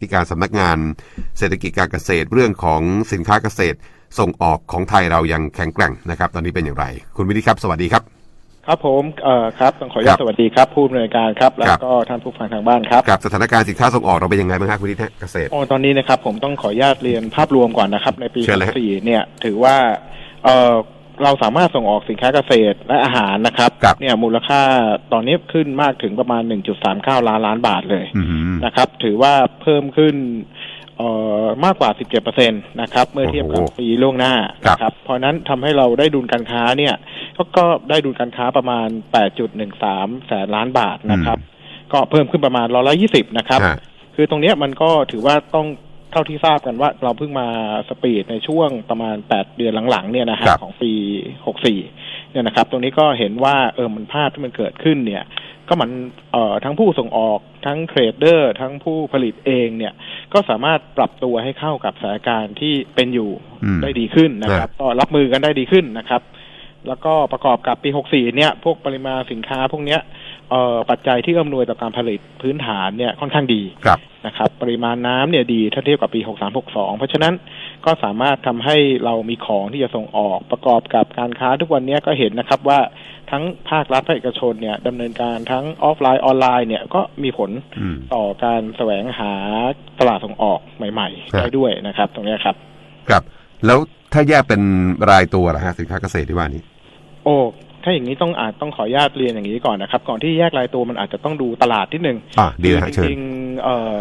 ที่การสำนักงานเศรษฐกิจการเกษตรเรื่องของสินค้าเกษตรส่งออกของไทยเรายังแข็งแกร่งนะครับ ตอนนี้เป็นอย่างไร คุณวินิจครับ สวัสดีครับ ครับผมเอ่อครับต้องขออนุญาครัตบสวัสดีครับผู้อำนวยการครับ แล้วครับก็ท่านผู้ฟังทางบ้านครับกับสถานการณ์สินค้าส่งออกเราเป็นยังไงบ้างครับคุณวินิจฮะเกษตรโอ้ตอนนี้นะครับผมต้องขออนุญาตเรียนภาพรวมก่อนนะครับ ในปีเชิญเลยฮะ64เนี่ยถือว่าเอ่อ เราสามารถส่งออกสินค้าเกษตรและอาหารนะครับครับ เนี่ยมูลค่าตอนนี้ขึ้นมากถึงประมาณ 1.39 ล้านล้านบาทเลยอืม นะครับ ถือว่าเพิ่มขึ้นเอ่อมากกว่า 17%นะครับ เมื่อเทียบกับโอ้โหปีล่วงหน้าครับ นะครับ เพราะฉะนั้นทำให้เราได้ดุลการค้าเนี่ยก็ก็ได้ดุลการค้าประมาณ 8.13 แสนล้านบาทนะครับ ก็เพิ่มขึ้นประมาณร้อยละยี่สิบนะครับ ฮะ คือตรงเนี้ยมันก็ถือว่าต้อง เท่าที่ทราบกันว่าเราเพิ่งมาสปีดในช่วงประมาณแปดเดือนหลังๆเนี่ยนะฮะครับของปีหกสี่เนี่ยนะครับ ตรงนี้ก็เห็นว่าเออมันภาพที่มันเกิดขึ้นเนี่ย ก็มันเอ่อทั้งผู้ส่งออกทั้งเทรดเดอร์ ทั้งผู้ผลิตเองเนี่ย ก็สามารถปรับตัวให้เข้ากับสถานการณ์ที่เป็นอยู่อืมได้ดีขึ้นนะครับ ก็รับมือกันได้ดีขึ้นนะครับ แล้วก็ประกอบกับปี 64 เนี่ย พวกปริมาณสินค้าพวกเนี้ยเอ่อ ปัจจัยที่อำนวยต่อการผลิตพื้นฐานเนี่ยค่อนข้างดีครับนะครับ ปริมาณน้ำเนี่ยดีถ้าเทียบกับปี 63 62 เพราะฉะนั้นก็สามารถทำให้เรามีของที่จะส่งออกประกอบกับการค้าทุกวันเนี้ยก็เห็นนะครับว่าทั้งภาครัฐภาคเอกชนเนี่ยดำเนินการทั้งออฟไลน์ออนไลน์เนี่ยก็มีผลอืมต่อการแสวงหาตลาดส่งออกใหม่ครับๆได้ด้วยนะครับ ตรงเนี้ยครับ ครับ แล้วถ้าแยกเป็นรายตัวล่ะฮะสินค้าเกษตรที่ว่านี้ โอ้ ถ้าอย่างนี้ต้องอาจต้องขออนุญาตเรียนอย่างนี้ก่อนนะครับ ก่อนที่แยกรายตัวมันอาจจะต้องดูตลาดนิดนึงอ่าดีนะฮะจเชิญริงๆเอ่อ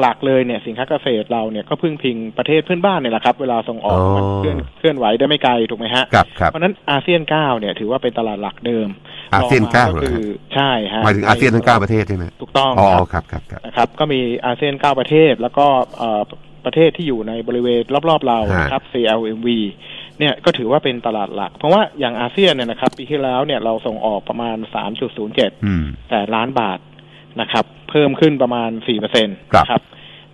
หลักๆ เลยเนี่ยสินค้าเกษตรเราเนี่ยก็พึ่งพิงประเทศเพื่อนบ้านเนี่ยแหละครับ เวลาส่งออกอ๋อมันเคลื่อนเคลื่อนไหวได้ไม่ไกลถูกไหมฮะครับครับเพราะฉะนั้นอาเซียนเก้าเนี่ยถือว่าเป็นตลาดหลักเดิมอาเซียนรองมเก้าเหรอคือใช่ฮะหมายถึงอาเซียนทั้งเก้าประเทศใช่ไหมถูกต้องอ๋อครับครับครับครับนะครับ ก็มีอาเซียนเก้าประเทศแล้วก็เอ่อประเทศที่อยู่ในบริเวณรอบๆเรานะครับ CLMV เนี่ยก็ถือว่าเป็นตลาดหลัก เพราะว่าอย่างอาเซียนเนี่ยนะครับ ปีที่แล้วเนี่ยเราส่งออกประมาณ 3.07อืมแสนล้านบาทนะครับ เพิ่มขึ้นประมาณ4เปอร์เซ็นต์ครับครับ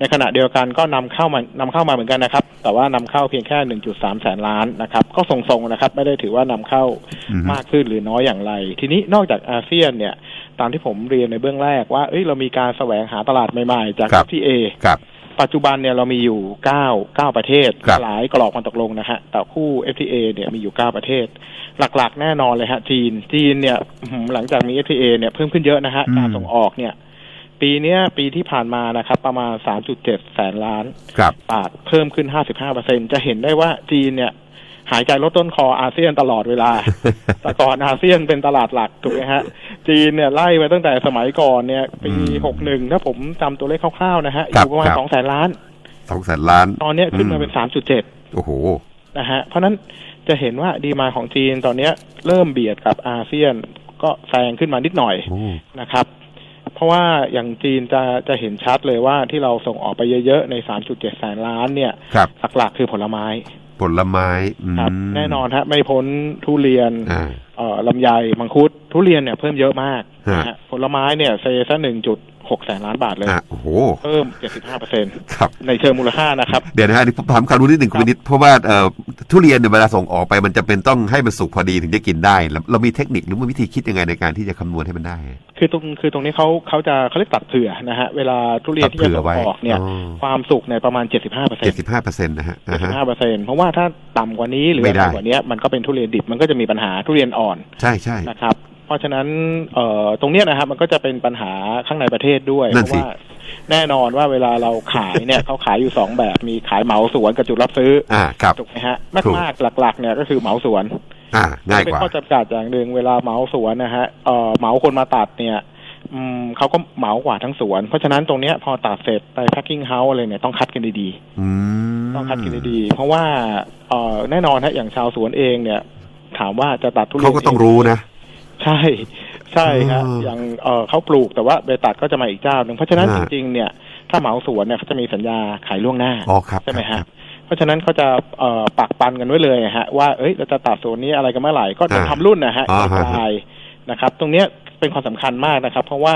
ในขณะเดียวกันก็นำเข้ามานำเข้ามาเหมือนกันนะครับ แต่ว่านำเข้าเพียงแค่ 1.3 แสนล้านนะครับ ก็ทรงๆนะครับ ไม่ได้ถือว่านำเข้าอืมมากขึ้นหรือน้อยอย่างไร ทีนี้นอกจากอาเซียนเนี่ย ตามที่ผมเรียนในเบื้องแรกว่าเอ้ยเรามีการแสวงหาตลาดใหม่ๆจากครับ FTA ครับ ปัจจุบันเนี่ยเรามีอยู่เก้าเก้าประเทศครับหลายกรอบมันตกลงนะฮะ แต่คู่ FTA เนี่ยมีอยู่เก้าประเทศ หลักๆ แน่นอนเลยฮะ จีน จีนเนี่ยอื้อหือหลังจากมี FTA เนี่ยเพิ่มขึ้นเยอะนะฮะอืมการส่งออกเนี่ย ปีเนี้ยปีที่ผ่านมานะครับ ประมาณ 3.7 แสนล้านครับบาทเพิ่มขึ้น 55เปอร์เซ็นจะเห็นได้ว่าจีนเนี่ย หายใจลดต้นคออาเซียนตลอดเวลา แต่ก่อนอาเซียนเป็นตลาดหลักถูกไหมฮะ จีนเนี่ยไล่ไปตั้งแต่สมัยก่อนเนี่ยปีอืมหกหนึ่งถ้าผมจำตัวเลขคร่าวๆนะฮะอครับยู่ประมาณครับสองแสนล้านสองแสนล้าน ตอนเนี้ยขึ้นมาเป็นสามจุดเจ็ดโอ้โหนะฮะเพราะฉะนั้นจะเห็นว่าดีมาของจีนตอนเนี้ยเริ่มเบียดกับอาเซียนก็แซงขึ้นมานิดหน่อยโอ้นะครับ เพราะว่าอย่างจีนจะจะเห็นชัดเลยว่าที่เราส่งออกไปเยอะๆในสามจุดเจ็ดแสนล้านเนี่ยครับหลักๆคือผลไม้ ผลไม้อืมครับแน่นอนฮะไม่พ้นทุเรียนอ่าเอ่อลำไยมังคุดทุเรียนเนี่ยเพิ่มเยอะมากฮะนะฮะผลไม้เนี่ยเซซะหนึ่งจุด หกแสนล้านบาทเลยอะโอ้โหเพิ่มเจ็ดสิบห้าเปอร์เซ็นครับ ในเชิงมูลค่านะครับ เดี๋ยวนะฮะนี่ผมถามคำรู้นิดหนึ่งคุณวินิตเพราะว่าเอ่อทุเรียนเนี่ยเวลาส่งออกไปมันจะเป็นต้องให้มันสุกพอดีถึงจะกินได้แล้วเรามีเทคนิคหรือว่าวิธีคิดยังไงในการที่จะคำนวณให้มันได้ คือตรงคือตรงนี้เขาเขาจะเขาเรียกตัดเผื่อนะฮะเวลาทุเรียนที่จะส่งออกเนี่ยอ๋อ ความสุกในยประมาณเจ็ดสิบห้าเปอร์เซ็นเจ็ดต์สิบห้าเปอร์เซ็นต์นะฮะเจ็อ่าดสิฮะบห้าเปอร์เซ็นต์เพราะว่าถ้าต่ำกว่านี้หรือไม่ได้ ต่ำกว่านี้มันก็เป็นทุเรียนดิบมันก็จะมีปัญหาทุเรียนอ่อนใช่ใช่นะครับ เพราะฉะนั้นเอ่อตรงเนี้ยนะครับมันก็จะเป็นปัญหาข้างในประเทศด้วยนั่เพนสิราะว่า แน่นอนว่าเวลาเราขายเนี่ย เขาขายอยู่สองแบบมีขายเหมาสวนกับจุดรับซื้ออ่าครับ ถูกไหมฮะถูก มากๆหลัก ๆ เนี่ยก็คือเหมาสวน อ่าง่ายเป็นกว่า ข้อจำกัดอย่างหนึ่งเวลาเหมาสวนนะฮะเอ่อเหมาคนมาตัดเนี่ยอืมเขาก็เหมากว่าทั้งสวน เพราะฉะนั้นตรงเนี้ยพอตัดเสร็จไปแพ็คกิ้งเฮาส์อะไรเนี่ยต้องคัดกันดีอืม ๆต้องคัดกันดีๆเพราะว่าเอ่อแน่นอนฮะอย่างชาวสวนเองเนี่ย ถามว่าจะตัดทุเรียนเขาก็ต้องรู้นะ ใช่ใช่ครับอ๋อออย่างเอ่อเขาปลูกแต่ว่าไปตัดก็จะมาอีกเจ้าหนึ่งเพราะฉะนั้นจอ่าริงๆเนี่ยถ้าเหมาสวนเนี่ยเขาจะมีสัญญาขายล่วงหน้าอ๋อครับใช่ไหมครัฮะบเพราะฉะนั้นเขาจะเอ่อปักปันกันไว้เลยฮะว่าเอ้ยเราจะตัดส่วนนี้อะไรกันเมื่อไหร่ก็จะอ่าทำรุ่นนะฮะอ่าฮะกลายนะครับ ตรงเนี้ยเป็นความสำคัญมากนะครับ เพราะว่า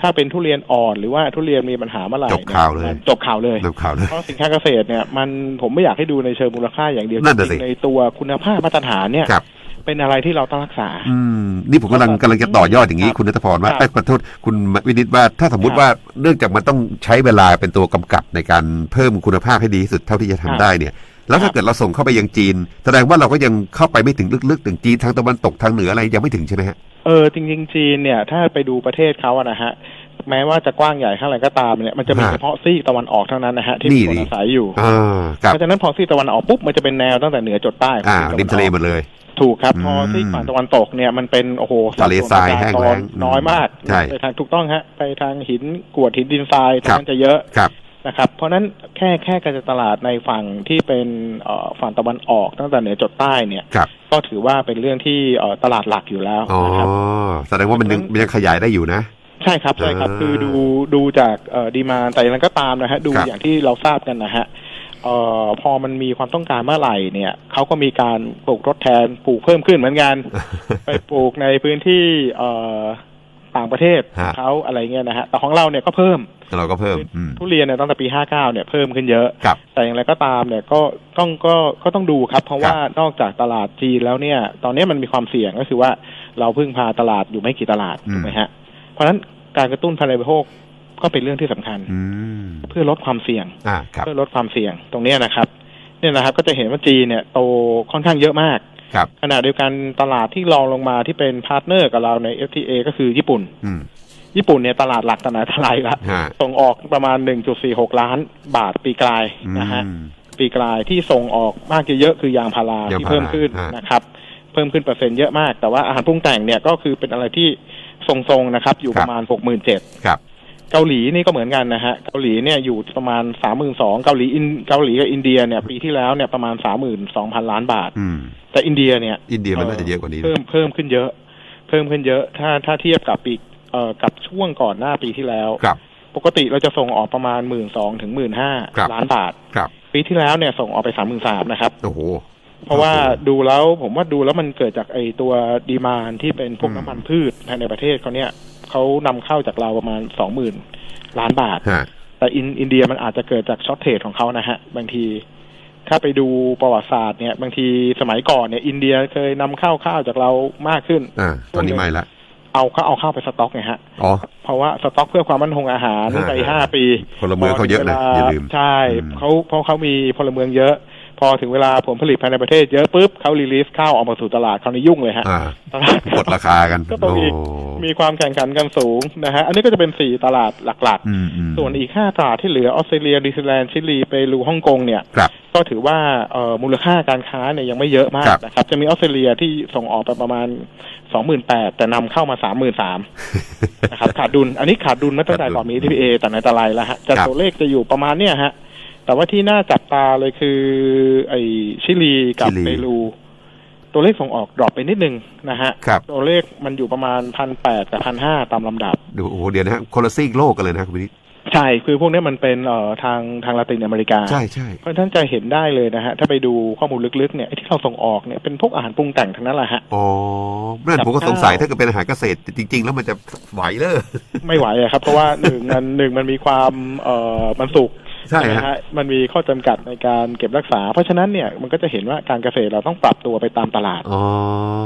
ถ้าเป็นทุเรียนอ่อนหรือว่าทุเรียนมีปัญหาเมื่อไหร่จบข่าวเลยนี่จบข่าวเลยเริ่มข่าวเลยเพราะสินค้าเกษตรเนี่ยมันผมไม่อยากให้ดูในเชิงมูลค่าอย่างเดียวนั่นน่ะสิในตัวคุณภาพมาตรฐานเนี่ยครับ เป็นอะไรที่เราต้องรักษา อืมนี่ผมกำลังกำลังจะต่อยอดอย่างนี้ครับคุณนัทพรว่าครับเอ้ยขอโทษคุณวินิตว่าถ้าสมมุติครับว่าเนื่องจากมันต้องใช้เวลาเป็นตัวกำกับในการเพิ่มคุณภาพให้ดีที่สุดเท่าที่จะทำครับได้เนี่ย แล้วคถ้ารับเกิดเราส่งเข้าไปยังจีน แสดงว่าเราก็ยังเข้าไปไม่ถึงลึกๆ ถึงจีนทางตะวันตกทางเหนืออะไรยังไม่ถึงใช่ไหมฮะเออจริงๆจีนเนี่ยถ้าไปดูประเทศเขาอะนะฮะ แม้ว่าจะกว้างใหญ่เท่าไหร่ก็ตามเนี่ยมันจะมีฮะเฉพาะซีกตะวันออกเท่านั้นนะฮะที่นี่มีคนดิอาศัยอยู่อ่าครับเพราะฉะนั้นพอซีกตะวันออกปุ๊บมันจะเป็นแนวตั้งแต่เหนือจดใต้ของอ่าซีกตะวันออกริมทะเลหมดเลยถูกครับพออืมซีกฝั่งตะวันตกเนี่ยมันเป็นโอ้โหทะเลทรายแห้งแล้งน้อยมากใช่ไปทางถูกต้องฮะไปทางหินกรวดหินดินทรายตรงนั้นจะเยอะครับนะครับ เพราะฉะนั้นแค่แค่การตลาดในฝั่งที่เป็นเอ่อฝั่งตะวันออกตั้งแต่เหนือจดใต้เนี่ยครับก็ถือว่าเป็นเรื่องที่เอ่อตลาดหลักอยู่แล้วอ๋อนะครับแสดงว่ามันยังมันยังขยายได้อยู่นะ ใช่ครับใช่ครับอ่าคือดูดูจากเอ่อดีมาแต่อย่างไรก็ตามนะฮะดูครับอย่างที่เราทราบกันนะฮะเอ่อพอมันมีความต้องการเมื่อไหร่เนี่ยเขาก็มีการปลูกทดแทนปลูกเพิ่มขึ้นเหมือนกัน ไปปลูกในพื้นที่เอ่อต่างประเทศของฮะเขาอะไรเงี้ยนะฮะแต่ของเราเนี่ยก็เพิ่มเราก็เพิ่มอืมทุเรียนเนี่ยตั้งแต่ปี59เนี่ยเพิ่มขึ้นเยอะครับแต่อย่างไรก็ตามเนี่ยก็ต้องก็ก็ต้องดูครับ เพราะว่านอกจากตลาดจีนแล้วเนี่ย ตอนนี้มันมีความเสี่ยงก็คือว่าเราพึ่งพาตลาดอยู่ไม่กี่ตลาดอืมถูกไหมฮะเพราะฉะนั้น การกระตุ้นภายในบริโภคก็เป็นเรื่องที่สำคัญอืมเพื่อลดความเสี่ยงอ่าครับเพื่อลดความเสี่ยงตรงเนี้ยนะครับ เนี่ยนะครับก็จะเห็นว่าจีนเนี่ยโตค่อนข้างเยอะมากครับขณะเดียวกันตลาดที่รองลงมาที่เป็นพาร์ทเนอร์กับเราใน FTA ก็คือญี่ปุ่นอืมญี่ปุ่นเนี่ยตลาดหลักตลาดทลายละฮะส่งออกประมาณ 1.46 ล้านบาทปีกลายนะฮะอืมปีกลายที่ส่งออกมากเยอะๆคือยางพารายางที่พาราเพิ่มขึ้นฮะนะครับ เพิ่มขึ้นเปอร์เซ็นต์เยอะมาก แต่ว่าอาหารปรุงแต่งเนี่ยก็คือเป็นอะไรที่ ทรงๆนะครับ อยู่ประมาณ67,000ครับเกาหลีนี่ก็เหมือนกันนะฮะเกาหลีเนี่ยอยู่ประมาณ32,000เกาหลีอินเกาหลีกับอินเดียเนี่ยปีที่แล้วเนี่ยประมาณ32,000ล้านบาทอืมแต่อินเดียเนี่ยอินเดียมันน่าจะเยอะกว่านี้นะเพิ่มเพิ่มขึ้นเยอะ เพิ่มขึ้นเยอะ ถ้าถ้าเทียบกับปีเอ่อกับช่วงก่อนหน้าปีที่แล้วครับปกติเราจะส่งออกประมาณหมื่นสองถึงหมื่นห้าครับล้านบาทครับปีที่แล้วเนี่ยส่งออกไปสามหมื่นสามนะครับ โอ้โห เพราะว่าโอ้โหดูแล้วผมว่าดูแล้วมันเกิดจากไอตัวดีมานที่เป็นพวกอืมน้ำมันพืชภายในประเทศเขาเนี่ยเขานำเข้าจากเราประมาณสองหมื่นล้านบาทฮะแต่อินอินเดียมันอาจจะเกิดจากช็อตเทรดของเขานะฮะ บางทีถ้าไปดูประวัติศาสตร์เนี่ยบางทีสมัยก่อนเนี่ย อินเดียเคยนำเข้าข้าวจากเรามากขึ้นอ่าตอนนี้ไม่ละเอาเขาเอาข้าวไปสต็อกไงฮะอ๋อเพราะว่าสต็อกเพื่อความมั่นคงอาหาฮะรไปห้าปีพลเมืองเขาเยอะนะพถึวลอย่าลืมใช่อืมเขาเพราะเขามีพลเมืองเยอะ พอถึงเวลาผลผลิตภายในประเทศเยอะปุ๊บเขารีลีสข้าวออกมาสู่ตลาดเขาวนี่ยุ่งเลยฮะอ่าตลาดกดราคากันก็ต้องโอ้อีกมีความแข่งขันกันสูงนะฮะอันนี้ก็จะเป็นสี่ตลาดหลักอืมอืมๆส่วนอีกห้าตลาดที่เหลือออสเตรเลียนิวซีแลนด์ชิลีเปรูฮ่องกงเนี่ยครับก็ถือว่าเอ่อมูลค่าการค้าเนี่ยยังไม่เยอะมาครักบนะครับจะมีออสเตรเลียที่ส่งออกไปประมาณสองหมื่นแปดแต่นำเข้ามาสามหมื่นสามนะครับขาดดุลอันนี้ขาดดุลมาตั้งแต่ก่อนมี TPA แต่ไหนแต่ไรแล้วฮะจะครับตัวเลขจะอยู่ประมาณเนี่ยฮะ แต่ว่าที่น่าจับตาเลยคือ ไอชิลีกับชิลีเปรูตัวเลขส่งออกดรอปไปนิดนึงนะฮะครับตัวเลขมันอยู่ประมาณพันแปดกับพันห้าตามลำดับดูโอ้โหเดี๋ยวนะฮะคนละซีกโลกกันเลยนะคุณวินิตใช่ คือพวกนี้มันเป็นเอ่อทางทางลาตินอเมริกา ใช่ใช่เพราะฉะนั้นจะเห็นได้เลยนะฮะ ถ้าไปดูข้อมูลลึกๆเนี่ยไอ้ที่เราส่งออกเนี่ยเป็นพวกอาหารปรุงแต่งทั้งนั้นแหละฮะอ๋อนั่นกับผมก็สงสัยข้าวถ้าเกิดเป็นอาหารเกษตรจริง ๆ แล้วมันจะไหวเลยไม่ไหวอะครับ เพราะว่าหนึ่งมันหนึ่งมันมีความเอ่อมันสุก ใช่ไหมฮะฮะมันมีข้อจำกัดในการเก็บรักษา เพราะฉะนั้นเนี่ยมันก็จะเห็นว่าการเกษตรเราต้องปรับตัวไปตามตลาดอ๋อ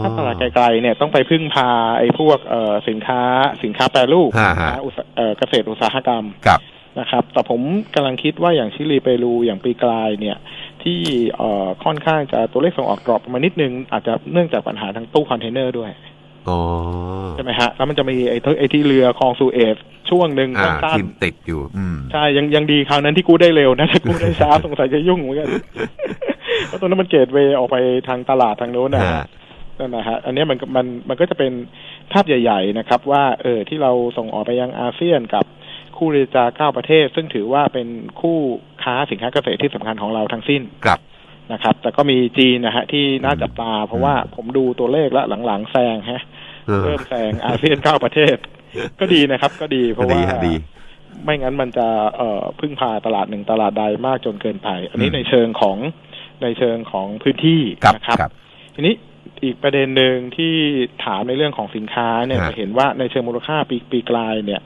ถ้าตลาดไกลๆเนี่ยต้องไปพึ่งพาไอ้พวกเอ่อสินค้าสินค้าแปรรูปฮะฮะนะอุตสาเอ่อเกษตรอุตสาหกรรมกับนะครับ แต่ผมกำลังคิดว่าอย่างชิลีเปรูอย่างปีกลายเนี่ยที่เอ่อค่อนข้างจะตัวเลขส่งออกดรอปมานิดนึง อาจจะเนื่องจากปัญหาทางตู้คอนเทนเนอร์ด้วยอ๋อใช่ไหมฮะ แล้วมันจะมีไอ้ที่ไอ้ที่เรือคลองซูเอซ ช่วงหนึ่งอ่าสั้นทิมติดอยู่อืมๆใช่ยังยังดีคราวนั้นที่กู้ได้เร็วนะถ้ากู้ได้ช้าสงสัยจะยุ่งเหมือนกันเพราะตอนนั้นมันเกตเวย์ออกไปทางตลาดทางโน้นนะฮะฮะนั่นนะฮะอันเนี้ยมันก็มันมันก็จะเป็นภาพใหญ่ ๆนะครับ ว่าเออที่เราส่งออกไปยังอาเซียนกับคู่เรจาเก้าประเทศ ซึ่งถือว่าเป็นคู่ค้าสินค้าเกษตรที่สำคัญของเราทั้งสิ้นกับนะครับ แต่ก็มีจีนนะฮะที่น่าจับตา เพราะว่าผมดูตัวเลขแล้วหลังๆแซงฮะเออเริ่มแซงอาเซียนเก้าประเทศ ก็ดีนะครับ ก็ดีเพราะดีว่าฮะดีไม่งั้นมันจะเอ่อพึ่งพาตลาดหนึ่งตลาดใดมากจนเกินไป อันนี้อืมในเชิงของในเชิงของพื้นที่กับนะครับกับ ทีนี้อีกประเด็นหนึ่งที่ถามในเรื่องของสินค้าเนี่ยฮะจะเห็นว่าในเชิงมูลค่าปีปีกลายเนี่ย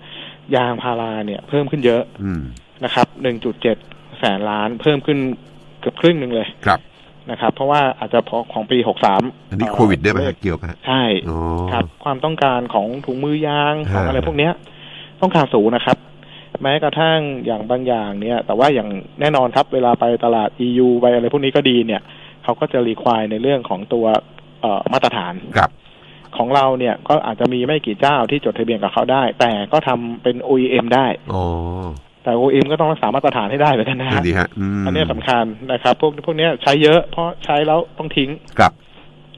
ยางพาราเนี่ยเพิ่มขึ้นเยอะอืมนะครับ1.7แสนล้านเพิ่มขึ้นเกือบครึ่งหนึ่งเลยครับ นะครับ เพราะว่าอาจจะพอของปีหกสามอันนี้โควิดด้วยไหมฮะเกี่ยวไหมฮะใช่อ๋อครับ ความต้องการของถุงมือยางของฮะอะไรพวกเนี้ย ต้องการสูงนะครับ แม้กระทั่งอย่างบางอย่างเนี่ย แต่ว่าอย่างแน่นอนครับ เวลาไปตลาด EU ไปอะไรพวกนี้ก็ดีเนี่ยเขาก็จะรีควายในเรื่องของตัวเอ่อมาตรฐานครับของเราเนี่ยก็อาจจะมีไม่กี่เจ้าที่จดทะเบียนกับเขาได้ แต่ก็ทำเป็น OEM ได้ อ๋อแต่ OEM ก็ต้องรักษามาตรฐานให้ได้เหมือนกันนะนั่ฮะนดีฮะอืมอันเนี้ยสำคัญนะครับพวกพวกเนี้ยใช้เยอะเพราะใช้แล้วต้องทิ้งครับ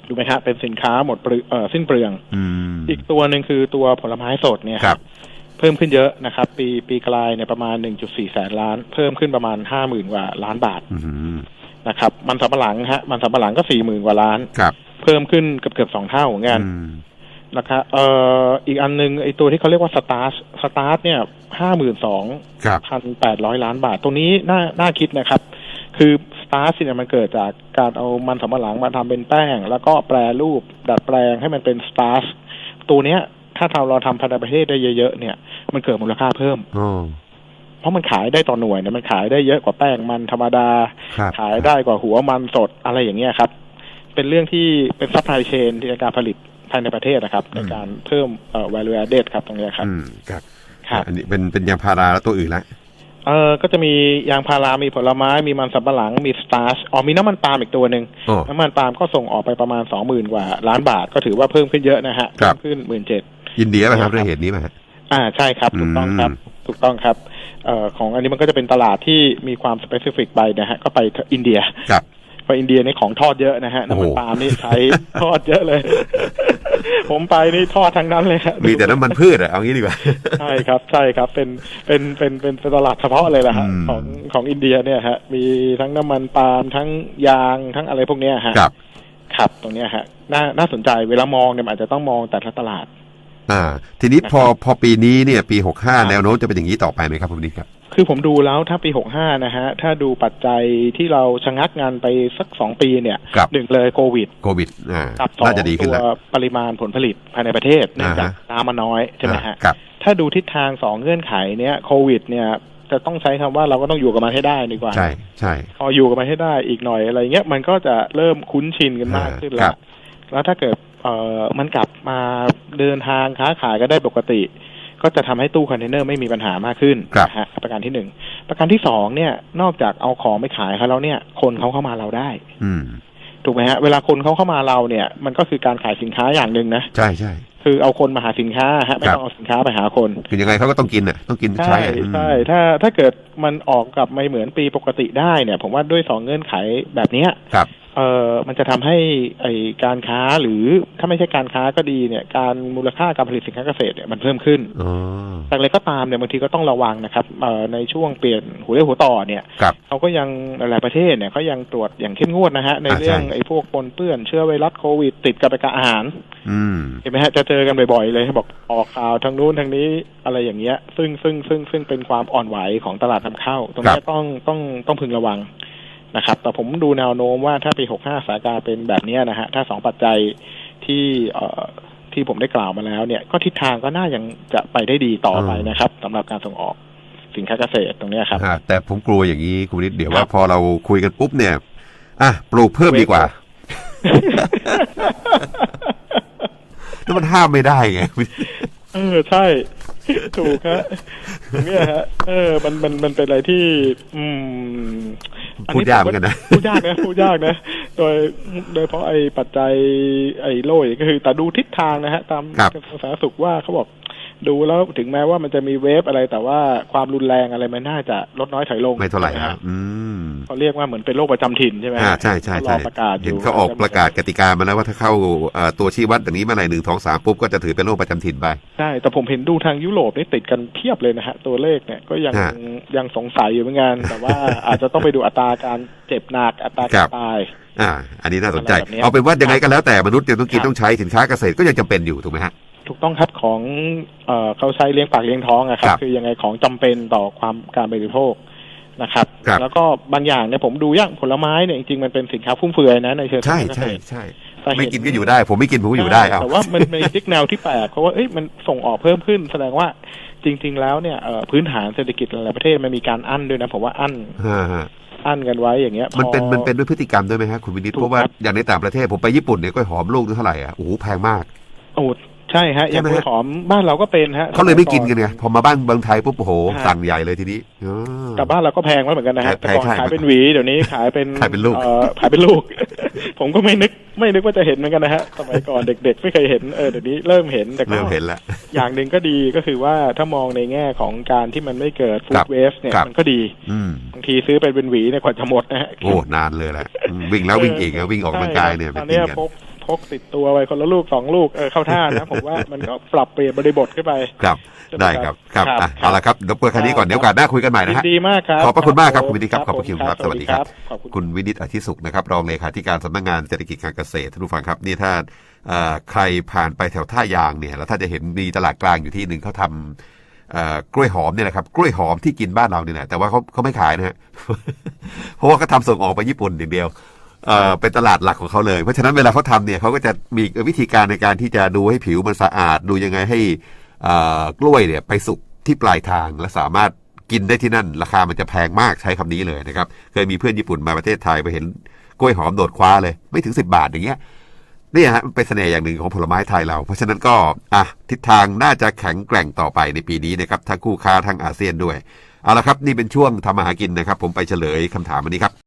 ดูไหมฮะเป็นสินค้าหมดเปลือเอ่อสิ้นเปลืองอืมอีกตัวหนึ่งคือตัวผลไม้สดเนี่ยครับ เพิ่มขึ้นเยอะนะครับ ปีปีกลายเนี่ยประมาณ1.4แสนล้าน เพิ่มขึ้นประมาณ50,000กว่าล้านบาทอืมนะครับ มันสำปะหลังฮะมันสำปะหลังก็40,000กว่าล้านครับเพิ่มขึ้นเกือบเกือบสองเท่าเหมือนกันอืม นะครับเอ่ออีกอันหนึงไอตัวที่เขาเรียกว่าสตาร์สตาร์เนี่ยห้าหมื่นสองครับพันแปดร้อยล้านบาท ตรงนี้น่าน่าคิดนะครับ คือสตาร์เนี่ยมันเกิดจากการเอามันสำปะหลังมาทำเป็นแป้ง แล้วก็แปรรูปดัดแปลงให้มันเป็นสตาร์ตัวเนี้ย ถ้าเราเราทำภายในประเทศได้เยอะๆเนี่ย มันเกิดมูลค่าเพิ่มอ๋อเพราะมันขายได้ต่อหน่วยเนี่ยมันขายได้เยอะกว่าแป้งมันธรรมดาครับขายได้กว่าหัวมันสดอะไรอย่างเงี้ยครับ เป็นเรื่องที่เป็นซัพพลายเชนที่ในการผลิต ภายในประเทศนะครับ ในการเพิ่มเอ่อ value added ครับตรงเนี้ยครับอืมครับครับอันนี้เป็นเป็นยางพาราแล้วตัวอื่นละเออก็จะมียางพารา มีผลไม้ มีมันสำปะหลัง มีสตาร์ชอ๋อมีน้ำมันปาล์มอีกตัวหนึ่งอ๋อน้ำมันปาล์มก็ส่งออกไปประมาณสองหมื่นกว่าล้านบาทก็ถือว่าเพิ่มขึ้นเยอะนะฮะครับเพิ่มขึ้นหมื่นเจ็ดอินเดียไหมครับครับด้วยเหตุนี้ไหมฮะอ่าใช่ครับถูกต้องครับอืมถูกต้องครับเอ่อของอันนี้มันก็จะเป็นตลาดที่มีความสเปซิฟิกไปนะฮะก็ไปอินเดียครับ ไปอินเดียนี่ของทอดเยอะนะฮะน้ำมันโอ้โหปาล์มนี่ใช้ทอดเยอะเลย ผมไปนี่ทอดทั้งนั้นเลยฮะมีแต่น้ำมันพืชอะเอางี้ดีกว่าใช่ครับใช่ครับเป็นเป็นเป็นเป็นเป็นตลาดเฉพาะเลยแหละฮะอืมของของอินเดียเนี่ยฮะ มีทั้งน้ำมันปาล์มทั้งยางทั้งอะไรพวกเนี้ยฮะครับ ครับตรงเนี้ยฮะน่าน่าสนใจเวลามองเนี่ยมันอาจจะต้องมองแต่ละตลาด อ่า ทีนี้พอพอปีนี้เนี่ยปีหกห้าครับแนวโน้มจะเป็นอย่างนี้ต่อไปไหมครับคุณนิดครับ คือผมดูแล้วถ้าปีหกห้านะฮะ ถ้าดูปัจจัยที่เราชะงักงานไปสักสองปีเนี่ยครับหนึ่งเลยโควิดโควิดอ่ากับสองน่าจะดีขึ้นตัวแล้วปริมาณผลผลิตภายในประเทศเนื่องจากอ่าฮะน้ำมันน้อยใช่ไหมฮะอ่าครับถ้าดูทิศทางสองเงื่อนไขเนี้ยโควิดเนี่ยจะต้องใช้คำว่าเราก็ต้องอยู่กับมันให้ได้ดีกว่า ใช่ใช่พออยู่กับมันให้ได้อีกหน่อยอะไรเงี้ยมันก็จะเริ่มคุ้นชินกันมากขึ้นคแล้รัวบแล้วถ้าเกิด เอ่อมันกลับมาเดินทางค้าขายก็ได้ปกติ ก็จะทำให้ตู้คอนเทนเนอร์ไม่มีปัญหามากขึ้นครับนะฮะประการที่หนึ่งประการที่สองเนี่ย นอกจากเอาของไปขายเขาแล้วเนี่ย คนเขาเข้ามาเราได้ อืมถูกไหมฮะเวลาคนเขาเข้ามาเราเนี่ย มันก็คือการขายสินค้าอย่างหนึ่งนะใช่ใช่คือเอาคนมาหาสินค้าฮะไม่ครับต้องเอาสินค้าไปหาคนคือยังไงเขาก็ต้องกินอะต้องกินใช้ใช่อะอืมใช่ถ้าถ้าเกิดมันออกกลับไม่เหมือนปีปกติได้เนี่ย ผมว่าด้วยสองเงื่อนไขแบบเนี้ยครับ เอ่อมันจะทำให้ไอการค้าหรือถ้าไม่ใช่การค้าก็ดีเนี่ย การมูลค่าการผลิตสินค้าเกษตรเนี่ยมันเพิ่มขึ้นอ๋อแต่อะไรก็ตามเนี่ยบางทีก็ต้องระวังนะครับเอ่อในช่วงเปลี่ยนหัวเรี่ยวหัวต่อเนี่ยครับเขาก็ยังหลายๆประเทศเนี่ยเขายังตรวจอย่างเข้มงวดนะฮะในอ่าเรื่องใช่ไอ้พวกปนเปื้อนเชื้อไวรัสโควิด ติดกับไปกับอาหารอืมเห็นไหมฮะจะเจอกันบ่อยๆเลยบอกออกข่าวทางนู้นทางนี้อะไรอย่างเงี้ย ซึ่งซึ่งซึ่งซึ่งเป็นความอ่อนไหวของตลาดนำเข้า ตรงนี้ต้องต้องต้องพึงระวัง นะครับ แต่ผมดูแนวโน้มว่าถ้าปี65สถานการณ์เป็นแบบเนี้ยนะฮะ ถ้าสองปัจจัยที่เอ่อที่ผมได้กล่าวมาแล้วเนี่ย ก็ทิศทางก็น่ายังจะไปได้ดีต่อไปนะครับสำหรับการส่งออกสินค้าเกษตรตรงเนี้ยครับอ่าแต่ผมกลัวอย่างนี้คุณนิดเดี๋ยวครับว่าพอเราคุยกันปุ๊บเนี่ย อะปลูกเพิ่มดีกว่าแล้วมันห้ามไม่ได้ไงเออใช่ ถูกฮะเนี่ยฮะ เออ มันมันมันเป็นอะไรที่ อืมอั พูดยากเหมือนกันนะพูดยากนะพูดยากนะ โดยโดยเพราะไอ้ปัจจัยไอ้โรคก็คือแต่ดูทิศทางนะฮะ ตามครับกระทรวงสาธารณสุขว่าเขาบอก ดูแล้วถึงแม้ว่ามันจะมีเวฟอะไร แต่ว่าความรุนแรงอะไรมันน่าจะลดน้อยถอยลงไม่เท่าไหร่ใช่คฮะรับอืมเขาเรียกว่าเหมือนเป็นโรคประจำถิ่นใช่ไหมฮะอ่าใช่ใช่เขารใช่อประกาศอเห็นยู่เขาออกประกาศกติกามาแล้วว่าถ้าเข้าเอ่อตัวชี้วัดอย่างนี้เมื่อไหร่หนึ่งสองสามปุ๊บก็จะถือเป็นโรคประจำถิ่นไปใช่แต่ผมเห็นดูทางยุโรปนี่ติดกันเทียบเลยนะฮะตัวเลขเนี่ยก็ยังฮะยังสงสัยอยู่เหมือนกันแต่ว่าอาจจะต้องไปดูอัตราการเจ็บหนักอัตราครัการบตายอ่า อันนี้น่าสนใจอะไรแบบเนี้ยเอาเป็นว่ายังไงก็แล้วแต่มนุษย์ยังต้องกินครับต้องใช้สินค้าเกษตรก็ยังจำเป็นอยู่ถูกไหมฮะ ถูกต้องครับของเอ่อเขาใช้เลี้ยงปากเลี้ยงท้องอะครับครับคือยังไงของจำเป็นต่อความการบริโภคนะครับครับแล้วก็บางอย่างเนี่ยผมดูอย่างผลไม้เนี่ยจริงๆมันเป็นสินค้าฟุ่มเฟือยนะในเชิงใช่เกใช่ษตรใช่แต่เห็ไม่กินก็อยู่ได้ ผมไม่กินผมก็อยู่ได้เอาแต่ว่ามันมีทิกแนวที่แปลกเพราะว่าเอ้ยมันส่งออกเพิ่มขึ้น แสดงว่าจริง ๆ แล้วเนี่ยเอ่อพื้นฐานเศรษฐกิจหลายๆประเทศมันมีการอั้นด้วยนะผมว่าอั้นฮะฮะอั้นกันไว้อย่างเงี้ยมันเป็นพอมันเป็นด้วยพฤติกรรมด้วยไหมฮะคุณวินิตถูกเพราะว่าครับอย่างในต่างประเทศผมไปญี่ปุ่นเนี่ยกล้วยหอมลูกนึงเท่าไหร่อะโอ้โหแพงมากโอ้ ใช่ฮะอย่างใช่ไหมกล้วยหอมบ้านเราก็เป็นฮะเขาเลยไม่กินกันไงพอมาบ้านเมืองไทยปุ๊บโอ้โหฮะสั่งใหญ่เลยทีนี้อ๋อแต่บ้านเราก็แพงมากเหมือนกันนะฮะแพแต่งก่อนใช่ขายเป็นหวีเดี๋ยวนี้ขายเป็นขายเป็นลูกอ่อขายเป็นลูก ผมก็ไม่นึกไม่นึกว่าจะเห็นเหมือนกันนะฮะสมัยก่อนเด็ก ๆ ไม่เคยเห็นเออเดี๋ยวนี้เริ่มเห็นแต่ก็เริ่มเห็นแล้วอย่างหนึ่งก็ดีก็คือว่าถ้ามองในแง่ของการที่มันไม่เกิดฟูครัดบเวสเนี่ยครับมันก็ดีอืมบางทีซื้อไปเป็นหวีเนี่ยกว่าจะหมดนะฮะโอ้นานเลยแหละอืมวิ่งแล้ววิ่งอีกอะวิ่งออกกำลังกายเนี่ยใช่ไปตอนกิเนี้นยกัน พกพกติดตัวไว้คนละลูกสองลูกเออเข้าท่านะผมว่ามันก็ปรับเปลี่ยนบริบทขึ้นไปครับใช่ไหมได้ครับครับครับอะครับเอาละครับเดี๋ยวเปิดคันนี้ก่อนเดี๋ยวโอกาสหน้าคุยกันใหม่นะยิฮะนดีมากครับขอบพระคุณมากครับผคุณวินิตครับขอบพระคุณครับผมสวัสดีครับขอบคุณคุณวินิตอธิสุขนะครับรองเลขาธิการสำนักงานเศรษฐกิจการเกษตรท่านผู้ฟังครับนี่ถ้าเอ่อใครผ่านไปแถวท่ายางเนี่ยแล้วถ้าจะเห็นมีตลาดกลางอยู่ที่หนึ่งเขาทำเอ่อกล้วยหอมเนี่ยนะครับกล้วยหอมที่กินบ้านเราเนี่ยนะแต่ว่าเขาเขาไม่ขายนะฮะเพราะว่าเขาทำส่งออกไปญี่ปุ่นอย่างเดียว เป็นตลาดหลักของเขาเลย เพราะฉะนั้นเวลาเขาทำเนี่ยเขาก็จะมีวิธีการในการที่จะดูให้ผิวมันสะอาด ดูยังไงให้กล้วยเนี่ยไปสุกที่ปลายทางและสามารถกินได้ที่นั่น ราคามันจะแพงมากใช้คำนี้เลยนะครับ เคยมีเพื่อนญี่ปุ่นมาประเทศไทยไปเห็นกล้วยหอมโดดคว้าเลย ไม่ถึงสิบาทอย่างเงี้ยนี่ฮะมันเป็นเสน่ห์อย่างหนึ่งของผลไม้ไทยเรา เพราะฉะนั้นก็อะทิศทางน่าจะแข็งแกร่งต่อไปในปีนี้นะครับทั้งคู่ค้าทั้งอาเซียนด้วยเอาละครับ นี่เป็นช่วงทำมาหากินนะครับ ผมไปเฉลยคำถามวันนี้ครับ